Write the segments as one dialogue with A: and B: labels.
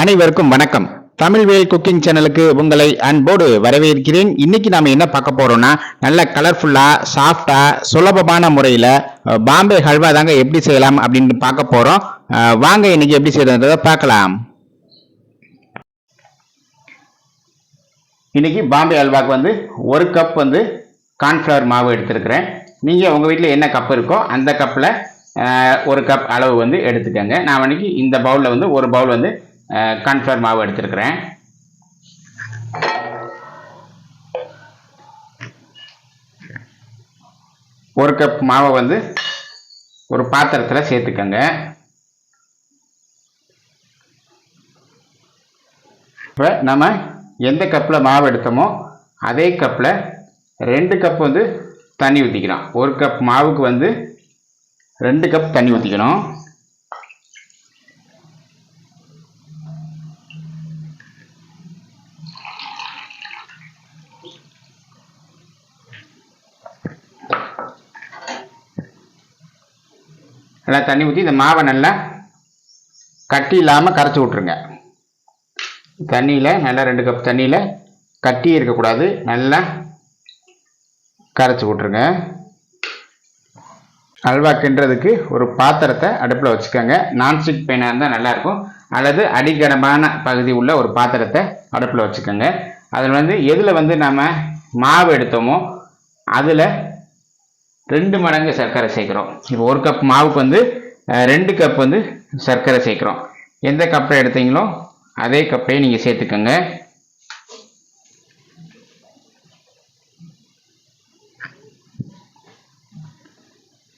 A: அனைவருக்கும் வணக்கம். தமிழ் வேல் குக்கிங் சேனலுக்கு உங்களை அன்போடு வரவேற்கிறேன். இன்னைக்கு நாம என்ன பார்க்க போறோம்னா நல்ல கலர்ஃபுல்லா சாஃப்டா சுலபமான முறையில பாம்பே ஹல்வா தாங்க எப்படி செய்யலாம் அப்படின்னு பார்க்க போறோம். வாங்க இன்னைக்கு எப்படி செய்யறத பார்க்கலாம். இன்னைக்கு பாம்பே ஹல்வாக்கு வந்து ஒரு கப் வந்து கார்ன்ஃப்ளவர் மாவு எடுத்திருக்கிறேன். நீங்கள் உங்கள் வீட்டில் என்ன கப் இருக்கோ அந்த கப்பில் ஒரு கப் அளவு வந்து எடுத்துக்கோங்க. நான் இன்னைக்கு இந்த பவுலில் வந்து ஒரு பவுல் வந்து கார்ன்ஃப்ளவர் மாவு எடுத்திருக்கிறேன். ஒரு கப் மாவை வந்து ஒரு பாத்திரத்தில் சேர்த்துக்கோங்க. இப்போ நம்ம எந்த கப்பில் மாவு எடுத்தோமோ அதே கப்பில் ரெண்டு கப் வந்து தண்ணி ஊற்றிக்கிறோம் ஒரு கப் மாவுக்கு வந்து ரெண்டு கப் தண்ணி ஊற்றிக்கணும் நல்லா தண்ணி ஊற்றி இந்த மாவை நல்லா கட்டி இல்லாமல் கரைச்சி விட்ருங்க தண்ணியில் நல்லா ரெண்டு கப் தண்ணியில் கட்டி இருக்கக்கூடாது நல்லா கரைச்சி விட்ருங்க அல்வா கிண்டுறதுக்கு ஒரு பாத்திரத்தை அடுப்பில் வச்சுக்கோங்க. நான்ஸ்டிக் பேனாக இருந்தால் நல்லாயிருக்கும். அல்லது அடிக்கடமான பகுதி உள்ள ஒரு பாத்திரத்தை அடுப்பில் வச்சுக்கோங்க. அதில் வந்து எதில் வந்து நம்ம மாவு எடுத்தோமோ அதில் ரெண்டு மடங்கு சர்க்கரை சேர்க்குறோம். இப்போ ஒரு கப் மாவுக்கு வந்து ரெண்டு கப் வந்து சர்க்கரை சேர்க்குறோம். எந்த கப்பில் எடுத்தீங்களோ அதே கப்பையை நீங்கள் சேர்த்துக்கோங்க.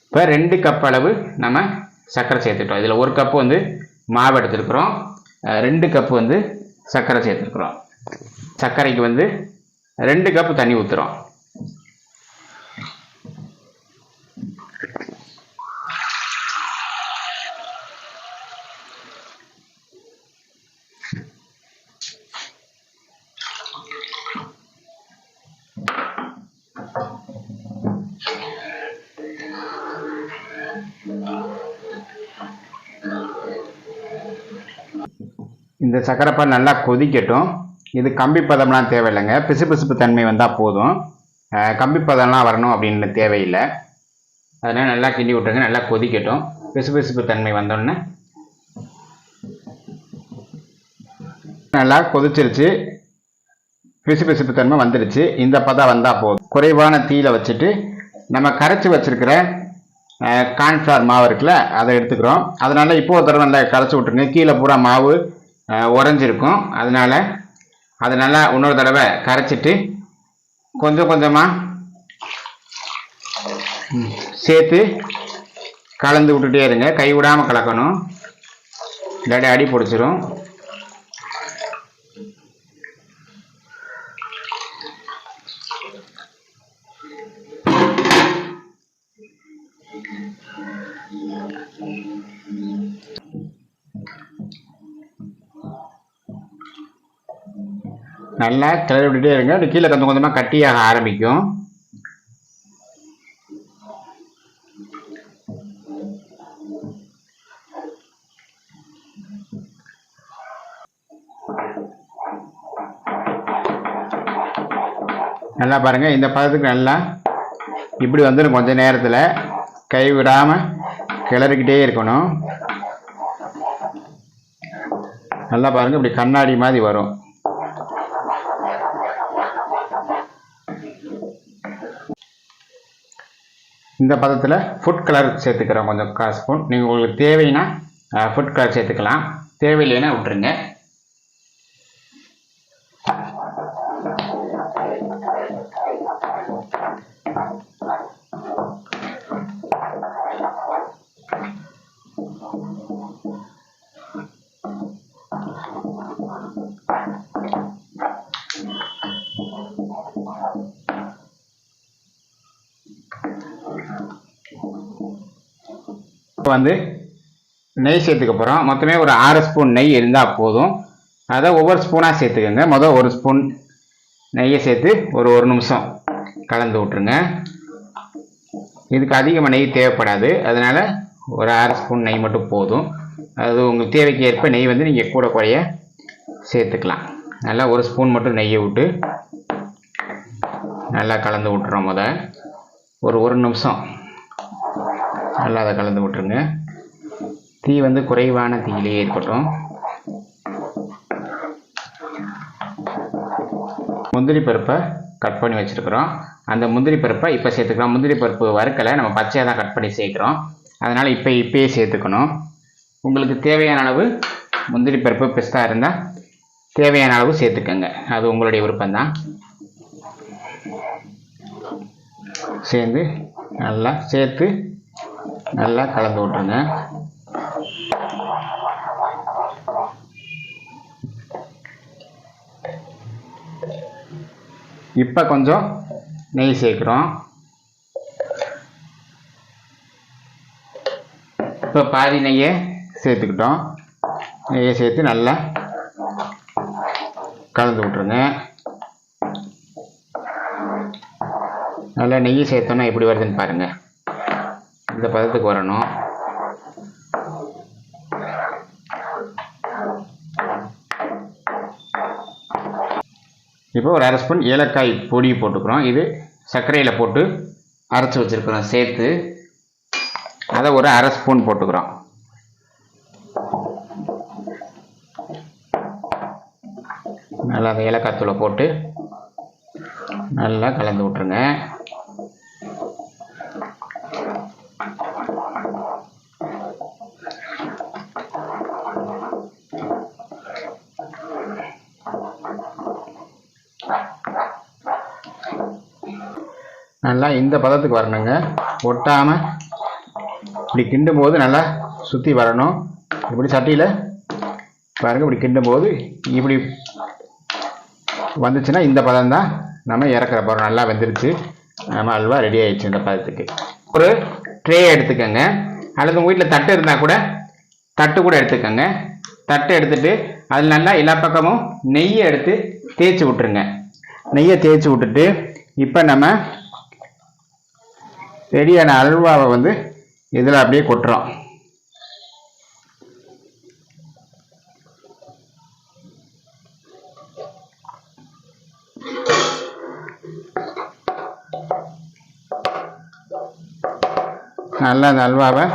A: இப்போ ரெண்டு கப் அளவு நம்ம சர்க்கரை சேர்த்துட்டோம். இதில் ஒரு கப்பு வந்து மாவு எடுத்துருக்குறோம். ரெண்டு கப்பு வந்து சர்க்கரை சேர்த்துருக்குறோம். சர்க்கரைக்கு வந்து ரெண்டு கப்பு தண்ணி ஊற்றுறோம் இந்த சக்கரைப்பால் நல்லா கொதிக்கட்டும். இது கம்பி பதம்லாம் தேவையில்லைங்க. பிசுபிசுப்பு தன்மை வந்தால் போதும். கம்பி பதம்லாம் வரணும் அப்படின்னு தேவையில்லை. அதனால் நல்லா கிண்டி விட்டுருங்க. நல்லா கொதிக்கட்டும். பிசுபிசுப்பு தன்மை வந்தோடனே. நல்லா கொதிச்சிருச்சு. பிசுபிசுப்பு தன்மை வந்துருச்சு. இந்த பதம் வந்தால் போதும். குறைவான தீயில வச்சுட்டு நம்ம கரைச்சி வச்சிருக்கிற கார்ன்ஃப்ளவர் மாவு இருக்குல்ல அதை எடுத்துக்கிறோம். அதனால் இப்போ ஒரு தடவை நல்லா கரைச்சி விட்ருங்க கீழே பூரா மாவு உறைஞ்சிருக்கும். அதனால் அதை நல்லா இன்னொரு தடவை கரைச்சிட்டு கொஞ்சம் கொஞ்சமாக சேர்த்து கலந்து விட்டுட்டே இருங்க. கை விடாமல் கலக்கணும். இல்லாட்டி அடி பிடிச்சிரும். நல்லா கிளறி விட்டுட்டே இருங்க. அது கீழே கொஞ்சம் கொஞ்சமாக கட்டியாக ஆரம்பிக்கும். நல்லா பாருங்கள் இந்த பதத்துக்கு நல்லா இப்படி வந்துடும் கொஞ்ச நேரத்தில். கை விடாமல் கிளறிக்கிட்டே இருக்கணும். நல்லா பாருங்கள் இப்படி கண்ணாடி மாதிரி வரும். இந்த பதத்தில் ஃபுட் கலர் சேர்த்துக்கிறோம். கொஞ்சம் கால் ஸ்பூன் நீங்கள் உங்களுக்கு தேவைன்னா ஃபுட் கலர் சேர்த்துக்கலாம். தேவையில்லைன்னா விட்டுருங்க. இப்போ வந்து நெய் சேர்த்துக்க போகிறோம் மொத்தமே ஒரு ஆறு ஸ்பூன் நெய் இருந்தால் போதும். அதை ஒவ்வொரு ஸ்பூனாக சேர்த்துக்கோங்க. மொதல் ஒரு ஸ்பூன் நெய்யை சேர்த்து ஒரு ஒரு நிமிஷம் கலந்து விட்ருங்க இதுக்கு அதிகமாக நெய் தேவைப்படாது. அதனால் ஒரு அரை ஸ்பூன் நெய் மட்டும் போதும். அது உங்கள் தேவைக்கு ஏற்ப நெய் வந்து நீங்கள் கூட குறைய சேர்த்துக்கலாம். நல்லா ஒரு ஸ்பூன் மட்டும் நெய்யை விட்டு நல்லா கலந்து விட்டுறோம் முத ஒரு ஒரு நிமிஷம் நல்லா அதை கலந்து விட்டுருங்க. தீ வந்து குறைவான தீயிலேயே இருக்கட்டும் முந்திரி பருப்பை கட் பண்ணி வச்சுருக்குறோம். அந்த முந்திரி பருப்பை இப்போ சேர்த்துக்கிறோம் முந்திரி பருப்பு வறுக்கலை. நம்ம பச்சையாக தான் கட் பண்ணி சேர்க்குறோம். அதனால் இப்போ இப்பயே சேர்த்துக்கணும். உங்களுக்கு தேவையான அளவு முந்திரி பருப்பு பிஸ்தா இருந்தால் தேவையான அளவு சேர்த்துக்கோங்க. அது உங்களுடைய விருப்பம்தான். சேர்ந்து நல்லா சேர்த்து நல்லா கலந்து விட்ருங்க இப்போ கொஞ்சம் நெய் சேர்க்குறோம். இப்போ பாதி நெய்யை சேர்த்துக்கிட்டோம். நெய்யை சேர்த்து நல்லா கலந்து விட்ருங்க நல்லா நெய் சேர்த்தோன்னா எப்படி வருதுன்னு பாருங்கள் இந்த பதத்துக்கு வரணும். இப்போ ஒரு அரை ஸ்பூன் ஏலக்காய் பொடி போட்டுக்கிறோம். இது சர்க்கரையில் போட்டு அரைச்சி வச்சுருக்கிறோம் சேர்த்து. அதை ஒரு அரை ஸ்பூன் போட்டுக்கிறோம். நல்லா அந்த ஏலக்காய் தூளை போட்டு நல்லா கலந்து விட்ருங்க நல்லா இந்த பதத்துக்கு வரணுங்க. ஒட்டாமல் இப்படி கிண்டும் போது நல்லா சுற்றி வரணும். இப்படி சட்டியில் பாருங்கள் இப்படி கிண்டும் போது இப்படி வந்துச்சுன்னா இந்த பதம் தான் நம்ம இறக்குற போகிறோம் நல்லா வெந்துருச்சு. நம்ம அல்வா ரெடி ஆயிடுச்சு இந்த பதத்துக்கு. ஒரு ட்ரே எடுத்துக்கோங்க. அல்லது உங்கள் வீட்டில் தட்டு இருந்தால் கூட தட்டு கூட எடுத்துக்கோங்க. தட்டு எடுத்துட்டு அதில் நல்லா எல்லா பக்கமும் நெய்யை எடுத்து தேய்ச்சி விட்ருங்க நெய்யை தேய்ச்சி விட்டுட்டு இப்போ நம்ம ரெடியான அல்வாவை வந்து இதில் அப்படியே கொட்டுறோம். நல்லா அந்த அல்வாவை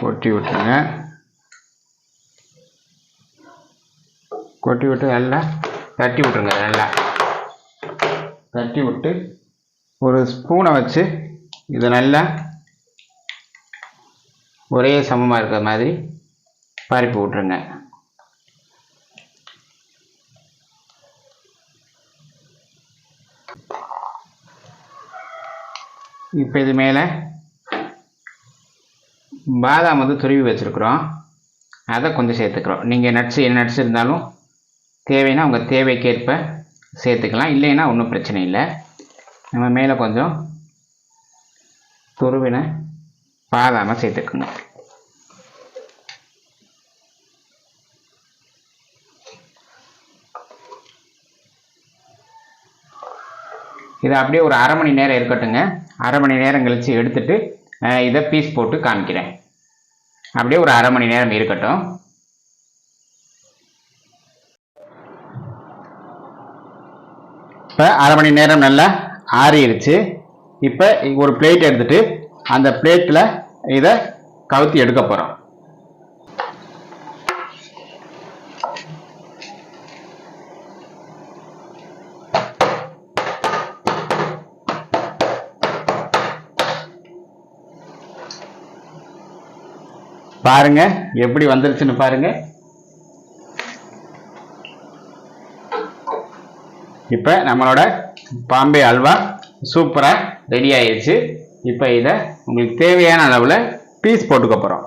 A: கொட்டி விட்டுருங்க கொட்டி விட்டு நல்லா தட்டி விட்ருங்க நல்லா. தட்டி விட்டு ஒரு ஸ்பூனை வச்சு இதை நல்லா ஒரே சமமாக இருக்கிற மாதிரி பரப்பி விட்ருங்க இப்போ இது மேலே பாதாம் வந்து துருவி வச்சுருக்குறோம். அதை கொஞ்சம் சேர்த்துக்கிறோம். நீங்கள் நட்ஸ் என்ன நட்ஸ் இருந்தாலும் தேவைன்னா உங்கள் தேவைக்கேற்ப சேர்த்துக்கலாம். இல்லைன்னா ஒன்றும் பிரச்சனை இல்லை. நம்ம மேலே கொஞ்சம் துருவின பாதாமல் சேர்த்துக்கணும் இதை அப்படியே ஒரு அரை மணி நேரம் இருக்கட்டுங்க அரை மணி நேரம் கழித்து எடுத்துட்டு இதை பீஸ் போட்டு காமிக்கிறேன். அப்படியே ஒரு அரை மணி நேரம் இருக்கட்டும். இப்போ அரை மணி நேரம் நல்லா ஆறிடுச்சு. இப்போ ஒரு பிளேட் எடுத்துட்டு அந்த பிளேட்டில் இதை கவுத்தி எடுக்க போகிறோம் பாருங்க எப்படி வந்துருச்சுன்னு பாருங்க. இப்போ நம்மளோட பாம்பே அல்வா சூப்பராக ரெடி ஆயிடுச்சு. இப்போ இதை உங்களுக்கு தேவையான அளவில் பீஸ் போட்டுக்க போகிறோம்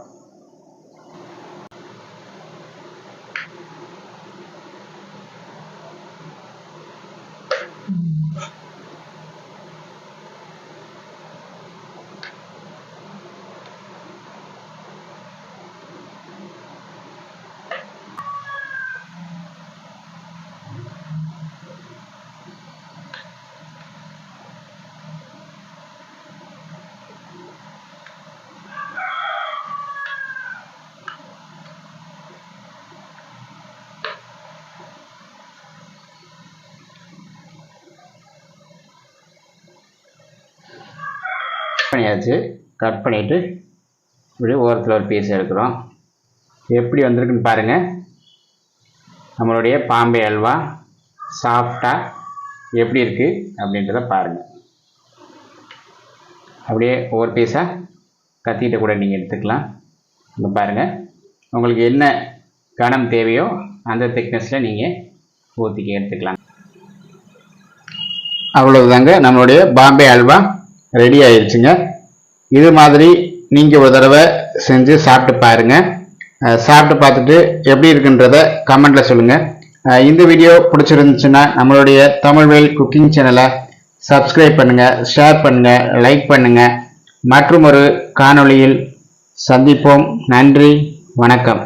A: பண்ணியாச்சு. கட் பண்ணிவிட்டு இப்படி ஓரத்தில் ஒரு பீஸ் எடுக்கிறோம். எப்படி வந்திருக்குன்னு பாருங்கள் நம்மளுடைய பாம்பே அல்வா சாஃப்டாக எப்படி இருக்குது அப்படின்றத பாருங்கள் அப்படியே ஒவ்வொரு பீஸாக கத்திக்கிட்ட கூட நீங்கள் எடுத்துக்கலாம். இங்கே பாருங்கள் உங்களுக்கு என்ன கனம் தேவையோ அந்த திக்னஸில் நீங்கள் ஊற்றிக்க எடுத்துக்கலாம். அவ்வளவுதாங்க நம்மளுடைய பாம்பே அல்வா. ரெடி ஆயிடுச்சுங்க இது மாதிரி நீங்கள் ஒரு தடவை செஞ்சு சாப்பிட்டு பாருங்கள் சாப்பிட்டு பார்த்துட்டு எப்படி இருக்குன்றத கமெண்ட்டில் சொல்லுங்கள் இந்த வீடியோ பிடிச்சிருந்துச்சுன்னா நம்மளுடைய தமிழ்வேல் குக்கிங் சேனலை சப்ஸ்கிரைப் பண்ணுங்கள் ஷேர் பண்ணுங்கள் லைக் பண்ணுங்கள் மற்றும் ஒரு காணொளியில் சந்திப்போம். நன்றி வணக்கம்.